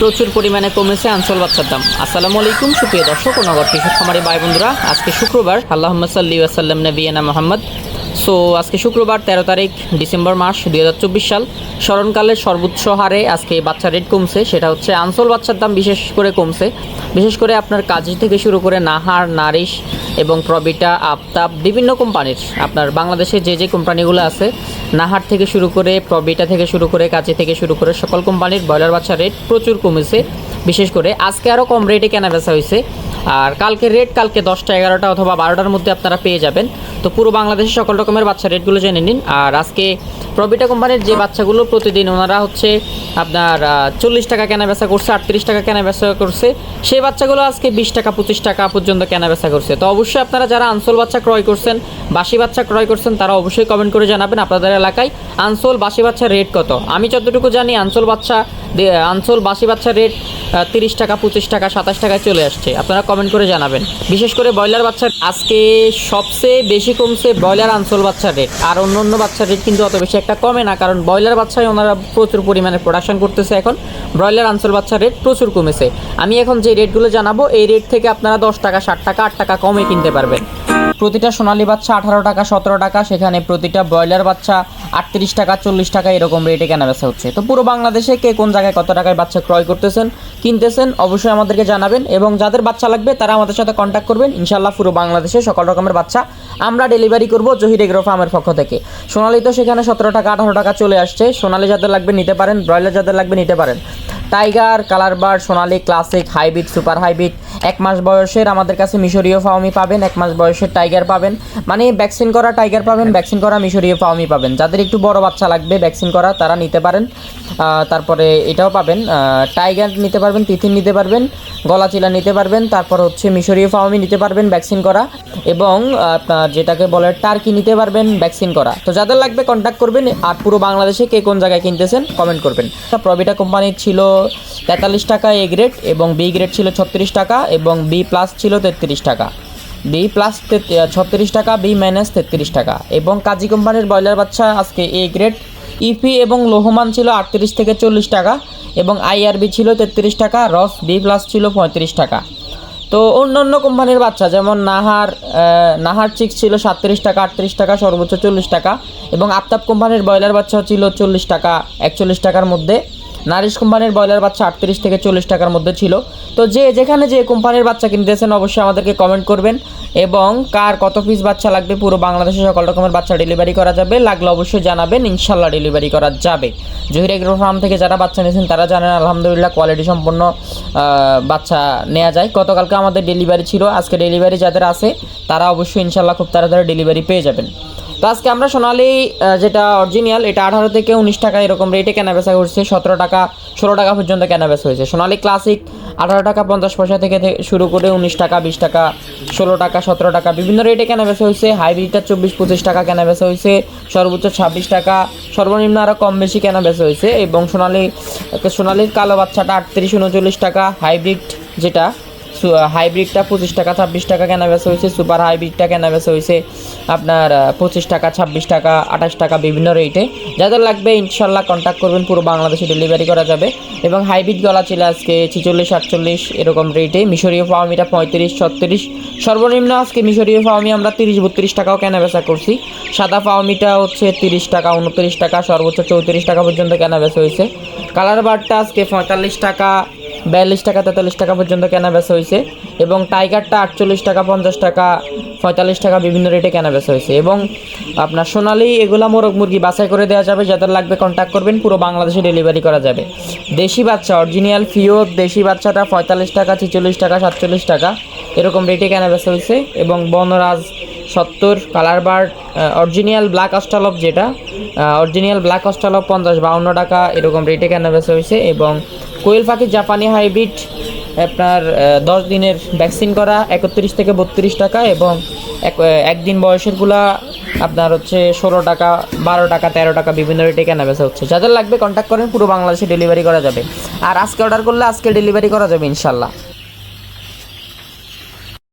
প্রচুর পরিমাণে কমেছে আঞ্চল বাচ্চার দাম। আসসালামু আলাইকুম, সুপ্রিয় দর্শক ও নগর কৃষক খামারি ভাই বন্ধুরা আজকে শুক্রবার আল্লাহ সাল্লি আসাল্লাম নবীনা মোহাম্মদ সো আজকে শুক্রবার তেরো তারিখ, ডিসেম্বর মাস, দুই হাজার চব্বিশ সাল। স্মরণকালের সর্বোচ্চ হারে আজকে বাচ্চা রেট কমছে, সেটা হচ্ছে আঞ্চল বাচ্চার দাম বিশেষ করে কমছে। বিশেষ করে আপনার কাজী থেকে শুরু করে নাহার, নারিশ এবং প্রবিটা, আফতাব, বিভিন্ন কোম্পানির, আপনার বাংলাদেশে যে যে কোম্পানিগুলো আছে, নাহার থেকে শুরু করে, প্রবিটা থেকে শুরু করে কাজী থেকে শুরু করে সকল কোম্পানির ব্রয়লার বাচ্চার রেট প্রচুর কমেছে। বিশেষ করে আজকে আরও কম রেটে কেনা বেচা হয়েছে। আর কালকে রেট কালকে দশটা, এগারোটা অথবা বারোটার মধ্যে আপনারা পেয়ে যাবেন। তো পুরো বাংলাদেশে সকল রকমের বাচ্চা রেটগুলো জেনে নিন। আর আজকে প্রবিটা কোম্পানির যে বাচ্চাগুলো প্রতিদিন ওনারা হচ্ছে আপনার চল্লিশ টাকা কেনা বেচা করছে, আটত্রিশ টাকা কেনা বেচা করছে, সেই বাচ্চাগুলো আজকে বিশ টাকা, পঁচিশ টাকা পর্যন্ত কেনা বেচা করছে। তো অবশ্যই আপনারা যারা আনসোল বাচ্চা ক্রয় করছেন, বাসি বাচ্চা ক্রয় করছেন, তারা অবশ্যই কমেন্ট করে জানাবেন আপনাদের এলাকায় আনসোল বাসি বাচ্চার রেট কত। আমি যতটুকু জানি আনসোল বাচ্চা আনসোল বাসি বাচ্চার রেট তিরিশ টাকা, পঁচিশ টাকা, সাতাশ টাকায় চলে আসছে। আপনারা কমেন্ট করে জানাবেন। বিশেষ করে ব্রয়লার বাচ্চার আজকে সবচেয়ে বেশি কমছে ব্রয়লার আনসোল বাচ্চার রেট আর অন্য অন্য বাচ্চার রেট কিন্তু অত বেশি একটা কমে না, কারণ ব্রয়লার বাচ্চায় ওনারা প্রচুর পরিমাণে প্রোডাকশন করতেছে এখন। ব্রয়লার আনসোল বাচ্চার রেট প্রচুর কমেছে। আমি এখন যে রেটগুলো জানাব, এই রেট থেকে আপনারা দশ টাকা, ষাট টাকা, আট টাকা কমে কিনতে পারবেন। প্রতিটা সোনালী বাচ্চা আঠারো টাকা, সতেরো টাকা, সেখানে প্রতিটা ব্রয়লার বাচ্চা আটত্রিশ টাকা, চল্লিশ টাকা এরকম রেটে কেনা বেচা হচ্ছে। তো পুরো বাংলাদেশে কে কোন জায়গায় কত টাকায় বাচ্চা ক্রয় করতেছেন, কিনতেছেন, অবশ্যই আমাদেরকে জানাবেন এবং যাদের বাচ্চা লাগবে তারা আমাদের সাথে কন্ট্যাক্ট করবেন। ইনশাল্লাহ পুরো বাংলাদেশে সকল রকমের বাচ্চা আমরা ডেলিভারি করব জহির এগ্রো ফার্মের পক্ষ থেকে। সোনালি তো সেখানে সতেরো টাকা, আঠারো টাকা চলে আসছে। সোনালি যাদের লাগবে নিতে পারেন, ব্রয়লার যাদের লাগবে নিতে পারেন। Tiger, colour bar, Sonali classic hybrid super hybrid এক মাস বয়সের আমাদের কাছে মিশরীয় ফাওমি পাবেন, এক মাস বয়সের টাইগার পাবেন। মানে ভ্যাকসিন করা টাইগার পাবেন, ভ্যাকসিন করা মিশরীয় ফাওমি পাবেন। যাদের একটু বড় বাচ্চা লাগবে, ভ্যাকসিন করা তারা নিতে পারেন। তারপরে এটাও পাবেন টাইগার নিতে পারবেন, তিথিন নিতে পারবেন, গলাচিলা নিতে পারবেন, তারপর হচ্ছে মিশরীয় ফাওমি নিতে পারবেন, ভ্যাকসিন করা। এবং আপনার যেটাকে বলে টার্কি নিতে পারবেন, ভ্যাকসিন করা। তো যাদের লাগবে কন্ট্যাক্ট করবেন, আর পুরো বাংলাদেশে কে কোন জায়গায় কিনতেছেন কমেন্ট করবেন। প্রবিটা কোম্পানির ছিল তেতাল্লিশ টাকা এ গ্রেড এবং বি গ্রেড ছিল ছত্রিশ টাকা এবং বি প্লাস ছিল তেত্রিশ টাকা। বি প্লাস ছত্রিশ টাকা বি মাইনাস তেত্রিশ টাকা। এবং কাজী কোম্পানির ব্রয়লার বাচ্চা আজকে এ গ্রেড ইপি এবং লোহমান ছিল আটত্রিশ থেকে চল্লিশ টাকা এবং আইআরবি ছিল তেত্রিশ টাকা, রস বি প্লাস ছিল পঁয়ত্রিশ টাকা। তো অন্য অন্য কোম্পানির বাচ্চা যেমন নাহার নাহার চিক্স ছিল সাতত্রিশ টাকা, আটত্রিশ টাকা, সর্বোচ্চ চল্লিশ টাকা এবং আফতাব কোম্পানির ব্রয়লার বাচ্চা ছিল চল্লিশ টাকা, একচল্লিশ টাকার মধ্যে। নারিশ কোম্পানির ব্রয়লার বাচ্চা আটত্রিশ থেকে চল্লিশ টাকার মধ্যে ছিল। তো যে যেখানে যে কোম্পানির বাচ্চা কিনতেছেন অবশ্যই আমাদেরকে কমেন্ট করবেন এবং কার কত পিস বাচ্চা লাগবে পুরো বাংলাদেশে সকল রকমের বাচ্চা ডেলিভারি করা যাবে লাগলে অবশ্যই জানাবেন ইনশাল্লাহ ডেলিভারি করা যাবে। জহির এগ্রো ফার্ম থেকে যারা বাচ্চা নিয়েছেন তারা জানেন আলহামদুলিল্লাহ কোয়ালিটি সম্পন্ন বাচ্চা নেওয়া যায়। গতকালকে আমাদের ডেলিভারি ছিল, আজকে ডেলিভারি যাদের আছে তারা অবশ্যই ইনশাল্লাহ খুব তাড়াতাড়ি ডেলিভারি পেয়ে যাবেন। তো আজকে আমরা সোনালি যেটা অরিজিনাল এটা আঠারো থেকে উনিশ টাকা এরকম রেটে কেনা বেচা করছে, সতেরো টাকা, ষোলো টাকা পর্যন্ত কেনা বেচা হয়েছে। সোনালি ক্লাসিক আঠারো টাকা পঞ্চাশ পয়সা থেকে শুরু করে উনিশ টাকা, বিশ টাকা, ষোলো টাকা, সতেরো টাকা, বিভিন্ন রেটে কেনা বেচা হয়েছে। হাইব্রিডটা চব্বিশ, পঁচিশ টাকা কেনা বেচা হয়েছে। সর্বোচ্চ ছাব্বিশ টাকা, সর্বনিম্ন আরও কম বেশি কেনা বেচা হয়েছে। এবং সোনালি, সোনালির কালো বাচ্চাটা আটত্রিশ, উনচল্লিশ টাকা হাইব্রিড যেটা হাইব্রিডটা পঁচিশ টাকা, ছাব্বিশ টাকা কেনা বেচা হয়েছে। সুপার হাইব্রিডটা কেনা বেচা হয়েছে আপনার পঁচিশ টাকা, ছাব্বিশ টাকা, আঠাশ টাকা বিভিন্ন রেটে। যাদের লাগবে, ইনশাল্লাহ কন্ট্যাক্ট করবেন, পুরো বাংলাদেশে ডেলিভারি করা যাবে। এবং হাইব্রিড গলা ছিল আজকে ছিচল্লিশ আটচল্লিশ এরকম রেটে। মিশরীয় ফাওমিটা পঁয়ত্রিশ, ছত্রিশ। সর্বনিম্ন আজকে মিশরীয় ফাওমি আমরা তিরিশ, বত্রিশ টাকাও কেনা বেচা করছি। সাদা ফাওমিটা হচ্ছে তিরিশ টাকা, উনত্রিশ টাকা, সর্বোচ্চ চৌত্রিশ টাকা পর্যন্ত কেনা বেচা হয়েছে। কালার বারটা আজকে পঁয়তাল্লিশ টাকা বিয়াল্লিশ টাকা, তেতাল্লিশ টাকা পর্যন্ত কেনা বেচা হয়েছে এবং টাইগারটা আটচল্লিশ টাকা, পঞ্চাশ টাকা, পঁয়তাল্লিশ টাকা বিভিন্ন রেটে কেনা বেচা হয়েছে এবং আপনার সোনালি এগুলা মোরগ মুরগি বাছাই করে দেওয়া যাবে, যাদের লাগবে কন্ট্যাক্ট করবেন, পুরো বাংলাদেশে ডেলিভারি করা যাবে। দেশি বাচ্চা অরিজিনাল ফিওর দেশি বাচ্চাটা পঁয়তাল্লিশ টাকা, ছেচল্লিশ টাকা, সাতচল্লিশ টাকা, এরকম রেটে কেনা বেচা হয়েছে এবং বনরাজ সত্তর colour bird original black australorp যেটা অরিজিনাল ব্ল্যাক অস্টালপ পঞ্চাশ বাউন্ন টাকা, এরকম রেটে কেনা বেচা হয়েছে এবং কোয়েল পাখি জাপানি হাইব্রিড আপনার দশ দিনের ভ্যাকসিন করা, একত্রিশ থেকে বত্রিশ টাকা এবং এক একদিন বয়সেরগুলা আপনার হচ্ছে ষোলো টাকা, বারো টাকা, তেরো টাকা বিভিন্ন রেটে কেনা বেচা হচ্ছে। যাদের লাগবে কন্ট্যাক্ট করেন, পুরো বাংলাদেশে ডেলিভারি করা যাবে। আর আজকে অর্ডার করলে আজকে ডেলিভারি করা যাবে ইনশাল্লাহ।